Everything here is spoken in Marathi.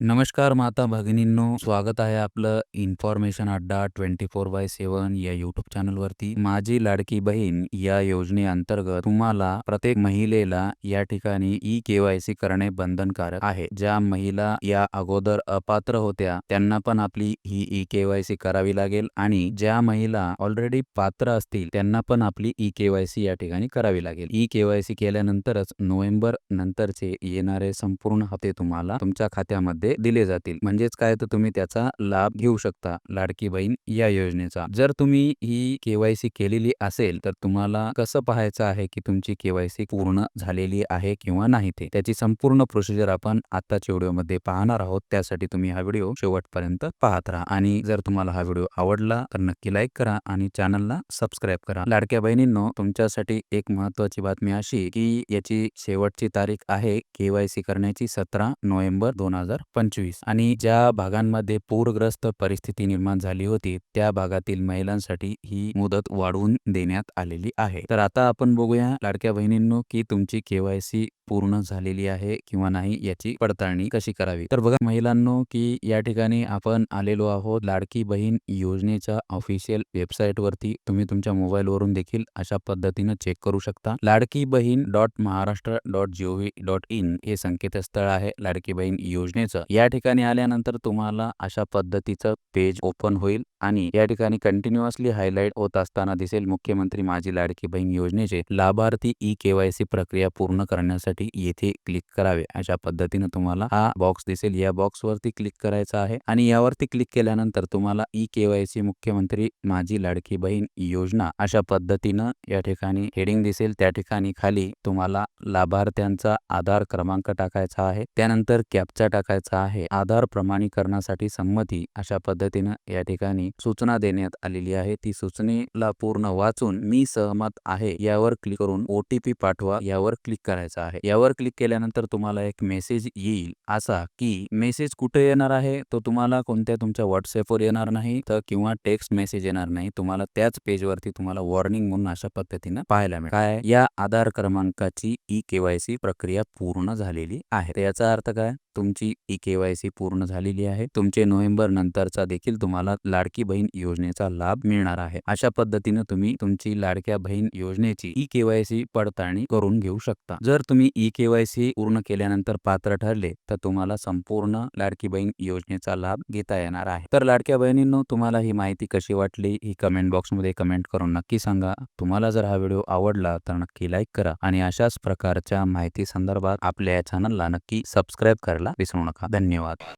नमस्कार माता भगिनींनो. स्वागत आहे आपलं इन्फॉर्मेशन अड्डा ट्वेंटी फोर बाय सेवन या युट्यूब चॅनलवरती माझी लाडकी बहीण या योजनेअंतर्गत तुम्हाला प्रत्येक महिलेला या ठिकाणी ई केवायसी करणे बंधनकारक आहे. ज्या महिला या अगोदर अपात्र होत्या त्यांना पण आपली ही ई केवायसी करावी लागेल आणि ज्या महिला ऑलरेडी पात्र असतील त्यांना पण आपली ई केवायसी या ठिकाणी करावी लागेल. ई केवायसी केल्यानंतरच नोव्हेंबर नंतरचे येणारे संपूर्ण हप्ते तुम्हाला तुमच्या खात्यामध्ये दिले जातील. म्हणजेच काय? तर तुम्ही त्याचा लाभ घेऊ शकता लाडकी बहीण या योजनेचा. जर तुम्ही ही केवायसी केलेली असेल तर तुम्हाला कसं पाहायचं आहे की तुमची केवायसी पूर्ण झालेली आहे किंवा नाही ते? त्याची संपूर्ण प्रोसिजर आपण आताच्या व्हिडिओमध्ये पाहणार आहोत. त्यासाठी तुम्ही हा व्हिडिओ शेवटपर्यंत पाहत राहा. आणि जर तुम्हाला हा व्हिडिओ आवडला तर नक्की लाईक करा आणि चॅनलला सबस्क्राईब करा. लाडक्या बहिणींनो तुमच्यासाठी एक महत्वाची बातमी अशी की याची शेवटची तारीख आहे केवायसी करण्याची सतरा नोव्हेंबर दोन हजार पंचवीस. आणि ज्या भागांमध्ये पूरग्रस्त परिस्थिती निर्माण झाली होती त्या भागातील महिलांसाठी ही मुदत वाढवून देण्यात आलेली आहे. तर आता आपण बघूया लाडक्या बहिणींनो की तुमची केवायसी पूर्ण झालेली आहे किंवा नाही याची पडताळणी कशी करावी? तर बघा महिलांनो की या ठिकाणी आपण आलेलो आहोत लाडकी बहीण योजनेच्या ऑफिशियल वेबसाईट वरती तुम्ही तुमच्या मोबाईल वरून देखील अशा पद्धतीनं चेक करू शकता. Ladki Bahin dot Maharashtra dot G O V dot in हे संकेतस्थळ आहे लाडकी बहीण योजनेचं. या ठिकाणी आल्यानंतर तुम्हाला अशा पद्धतीचं पेज ओपन होईल आणि या ठिकाणी कंटिन्युअसली हायलाईट होत असताना दिसेल मुख्यमंत्री माझी लाडकी बहीण योजनेचे लाभार्थी ई केवायसी प्रक्रिया पूर्ण करण्यासाठी येथे क्लिक करावे. अशा पद्धतीने तुम्हाला हा बॉक्स दिसेल. या बॉक्स वरती क्लिक करायचा आहे आणि यावरती क्लिक केल्यानंतर तुम्हाला ई केवायसी मुख्यमंत्री माझी लाडकी बहीण योजना अशा पद्धतीनं या ठिकाणी हेडिंग दिसेल. त्या ठिकाणी खाली तुम्हाला लाभार्थ्यांचा आधार क्रमांक टाकायचा आहे. त्यानंतर कॅप्चा टाकायचा आहे. आधार प्रमाणीकरणासाठी संमती अशा पद्धतीनं या ठिकाणी सूचना देण्यात आलेली आहे. ती सूचनेला पूर्ण वाचून मी सहमत आहे. यावर क्लिक करून ओटीपी पाठवा. यावर क्लिक करायचा आहे. यावर क्लिक केल्यानंतर तुम्हाला एक मेसेज येईल असा की मेसेज कुठे येणार आहे? तो तुम्हाला कोणत्या तुमच्या व्हॉट्सअपवर येणार नाही तर किंवा टेक्स्ट मेसेज येणार नाही. तुम्हाला त्याच पेजवरती तुम्हाला वॉर्निंग म्हणून अशा पद्धतीनं पाहायला मिळेल. काय? या आधार क्रमांकाची ई केवायसी प्रक्रिया पूर्ण झालेली आहे. याचा अर्थ काय? तुमची ई केवायसी पूर्ण झालेली आहे. तुमचे नोव्हेंबर नंतरचा देखील तुम्हाला लाडकी बहीण योजनेचा लाभ मिळणार आहे. अशा पद्धतीने तुम्ही तुमची लाडक्या बहीण योजनेची ई केवायसी पडताळणी करून घेऊ शकता. जर तुम्ही ई केवायसी पूर्ण केल्यानंतर पात्र ठरले तर तुम्हाला संपूर्ण लाडकी बहीण योजनेचा लाभ घेता येणार आहे. तर लाडक्या बहिणींनो तुम्हाला ही माहिती कशी वाटली ही कमेंट बॉक्समध्ये कमेंट करून नक्की सांगा. तुम्हाला जर हा व्हिडिओ आवडला तर नक्की लाईक करा. आणि अशाच प्रकारच्या माहिती संदर्भात आपल्या या चॅनलला नक्की सबस्क्राईब करायला विसरू नका. धन्यवाद.